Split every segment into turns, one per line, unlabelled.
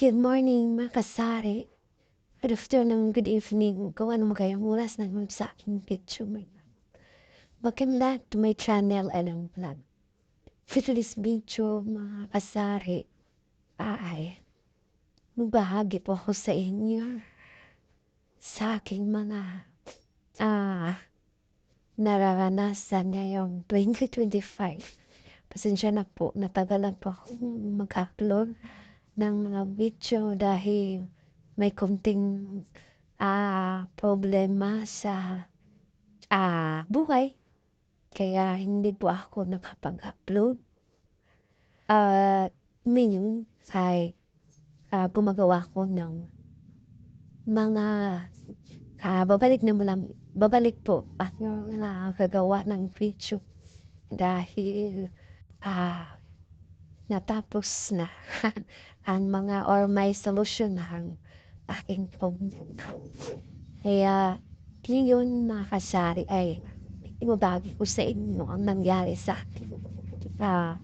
Good morning mga kasari. Good afternoon, good evening. Kung ano magayang oras na naman sa aking picture. Welcome back to my channel, Alang Vlog. For today's video, mga kasari, ay magbahagi po ako sa inyo sa aking mga ah, nararanasan ngayong 2025. Pasensya na po, natagalan po akong mag-upload ng mga video dahil may konting ah, problema sa ah, buhay. Kaya hindi po ako nakapag-upload. At ngayon ay ah, gumagawa ko ng mga ah, babalik na lang, babalik po ako na gagawa ng video dahil ah, natapos na ang mga or may solusyon na ang aking phone. Kaya ngayon mga kasari ay ibabagi ko sa inyo ang nangyari sa ah,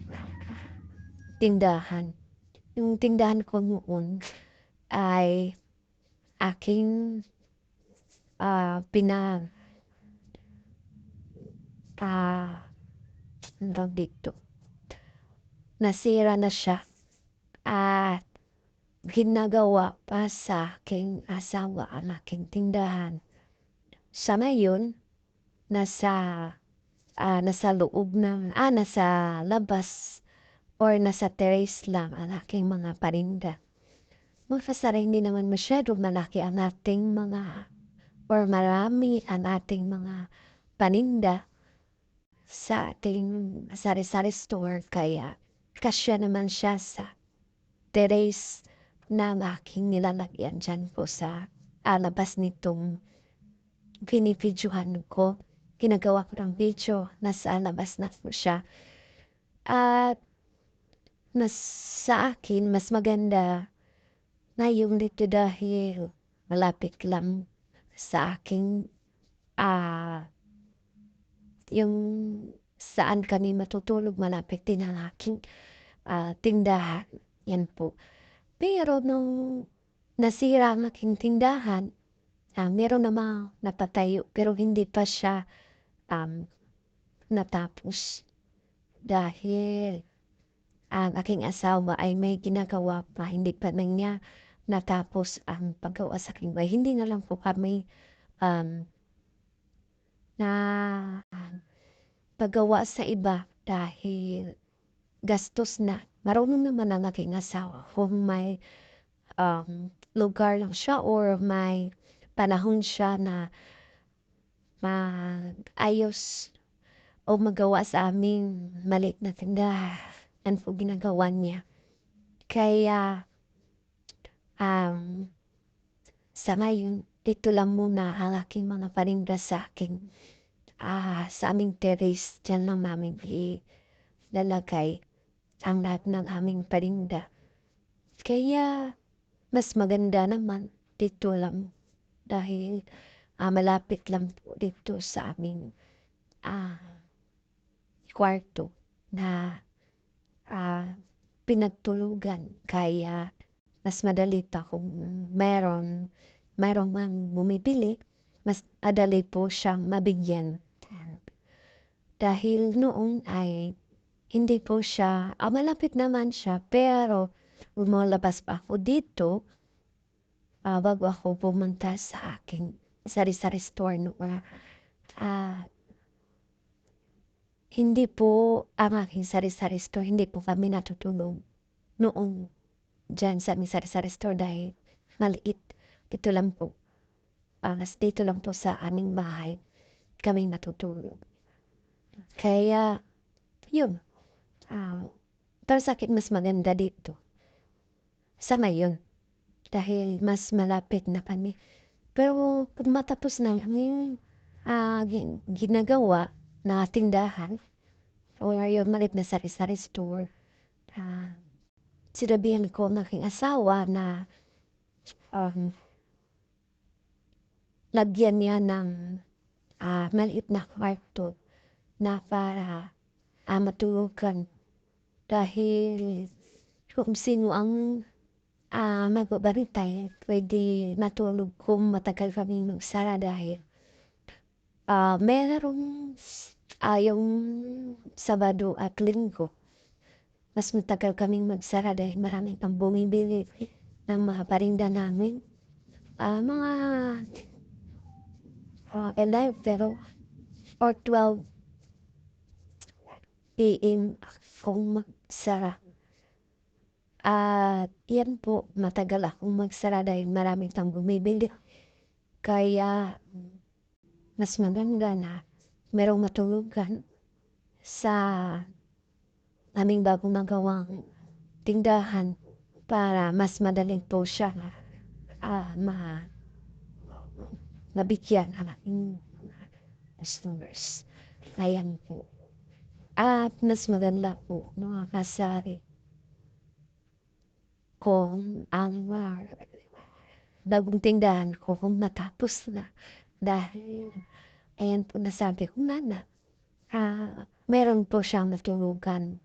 tindahan. Yung tindahan ko noon ay aking pinag ah, ano dito nasira na siya at ginagawa pa sa aking asawa ang aking tindahan. Sa ngayon, nasa, ah, nasa loob ng, ah, nasa labas or nasa terrace lang ang aking mga parinda. Magpasara hindi naman masyado malaki ang ating mga or marami ang ating mga paninda sa ating sari-sari store kaya kasya naman siya sa terrace na aking nilalagyan dyan po sa alabas nitong binibidyohan ko. Ginagawa ko ng video, nasa alabas na po siya. At mas sa akin, mas maganda na yung dito dahil malapit lang sa aking ah yung saan kami matutulog malapit din ang aking ah, tindahan. Yan po. Pero nung nasira ang aking tindahan, ah, meron namang napatayo pero hindi pa siya um, natapos. Dahil ang aking asawa ay may ginagawa pa, hindi pa na niya natapos ang paggawa sa aking bahay. Hindi na lang po kami um, na paggawa sa iba dahil gastos na. Marunong naman ang aking asawa kung may um, lugar lang siya or may panahon siya na maayos o magawa sa aming maliit na tindahan po ginagawa niya. Kaya um, sa ngayon, dito lang muna ang aking mga parinda sa aking ah, sa aming terrace. Diyan lang namin ilalagay ang lahat ng aming parinda. Kaya mas maganda naman dito lang dahil ah, malapit lang po dito sa aming ah, kwarto na ah, pinagtulugan. Kaya mas madali pa kung meron, meron mang bumibili, mas madali po siyang mabigyan. Dahil noon ay hindi po siya, ah, malapit naman siya, pero lumalabas pa ako dito ah, bago ako pumunta sa aking sari-sari store noon. Ah, hindi po ang aking sari-sari store, hindi po kami natutulog noon dyan sa aming sari-sari store dahil maliit. Ito lang po. Uh, dito lang po sa aming bahay kami natutulog. Kaya, yun. Uh, para sa akin, mas maganda dito. Sa ngayon. Dahil mas malapit na kami. Pero pag matapos na kami uh, ginagawa na tindahan, or yung malit na sari-sari store, uh, sinabihan ko ng aking asawa na um, lagyan niya ng uh, maliit na kwarto na para uh, matulugan dahil kung sino ang ah, magbabantay pwede matulog kung matagal kaming magsara dahil ah, merong ah, yung Sabado at Linggo mas matagal kaming magsara dahil marami pang bumibili ng mga parinda namin. Ah, mga ah, 11 pero or 12 PM kung magsara. At yan po, matagal akong magsara dahil marami pang bumibili. Kaya mas maganda na merong matulugan sa aming bagong magawang tindahan para mas madaling po siya ah, ma mabigyan ang aking customers. Ayan po. At mas maganda po mga kasari kung ang uh, bagong ko kung natapos na dahil ayan po nasabi ko na na ah, meron po siyang natulugan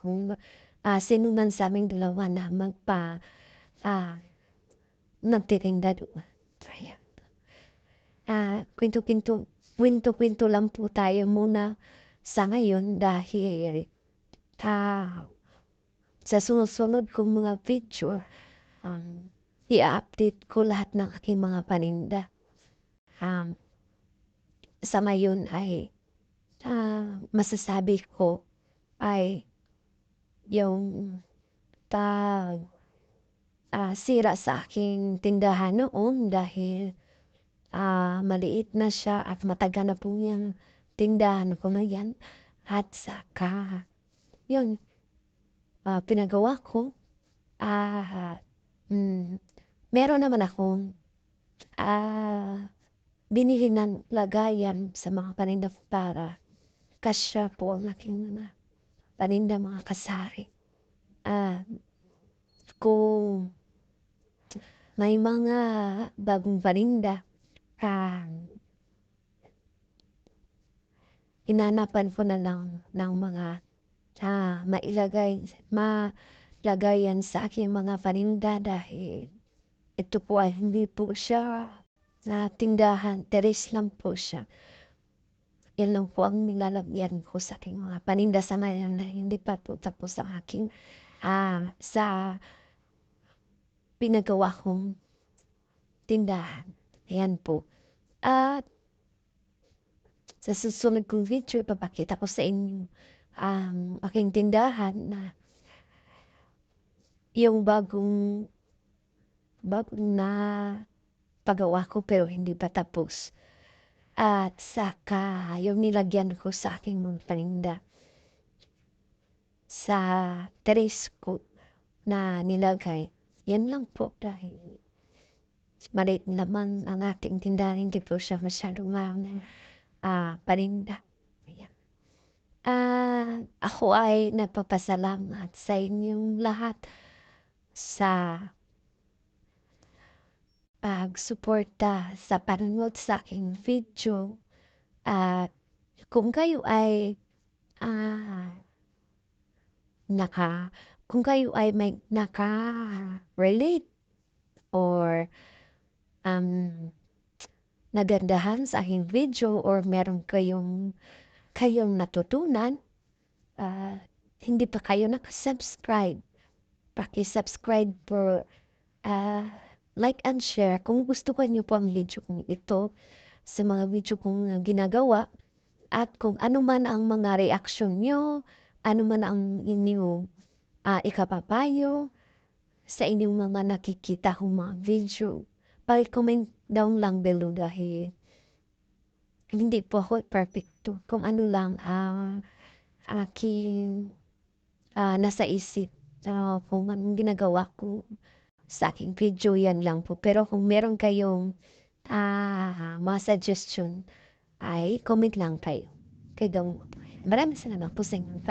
kung ah, sino man sa aming dalawa na magpa ah, nagtitinda doon. Ayan. Ah, kwento-kwento, kwento-kwento lang po tayo muna sa ngayon dahil ah, sa sunod-sunod kong mga picture, um, i-update ko lahat ng aking mga paninda. Um, sa ngayon ay uh, masasabi ko ay yung tag uh, sira sa aking tindahan noon dahil uh, maliit na siya at matagal na po yung tindahan ko na yan. At saka, yun, uh, pinagawa ko, ah, mm, meron naman akong ah, binili ng lagayan sa mga paninda para kasya po ang aking mga paninda mga kasari. Ah, kung may mga bagong paninda, ah, inanapan ko na lang ng mga ah, mailagay, malagayan sa aking mga paninda dahil ito po ay hindi po siya na tindahan, teres lang po siya. Yan lang po ang nilalagyan ko sa aking mga paninda sa ngayon na hindi pa po tapos ang aking ah, sa pinagawa kong tindahan. Ayan po. At sa susunod kong video, ipapakita ko sa inyo ang aking tindahan na yung bagong bagong na pagawa ko pero hindi pa tapos. At saka yung nilagyan ko sa aking mga paninda sa tres ko na nilagay. Yan lang po dahil maliit naman ang ating tindahan, hindi po siya masyadong mga uh, paninda. Ah, ako ay nagpapasalamat sa inyong lahat sa pagsuporta sa panonood sa aking video. At kung kayo ay ah, naka kung kayo ay may naka-relate or um, nagandahan sa aking video or meron kayong kayong natutunan, uh, hindi pa kayo nakasubscribe, paki-subscribe for uh, like and share. Kung gusto ko niyo po ang video kong ito sa mga video kong ginagawa at kung ano man ang mga reaksyon nyo, ano man ang inyong uh, ikapapayo sa inyong mga nakikita kong mga video, pag-comment down lang below dahil hindi po ako perfecto. Kung ano lang ang aking uh, nasa isip. Uh, kung anong ginagawa ko sa aking video, yan lang po. Pero kung meron kayong uh, mga suggestion, ay comment lang kayo. Kaya maraming salamat po sa inyong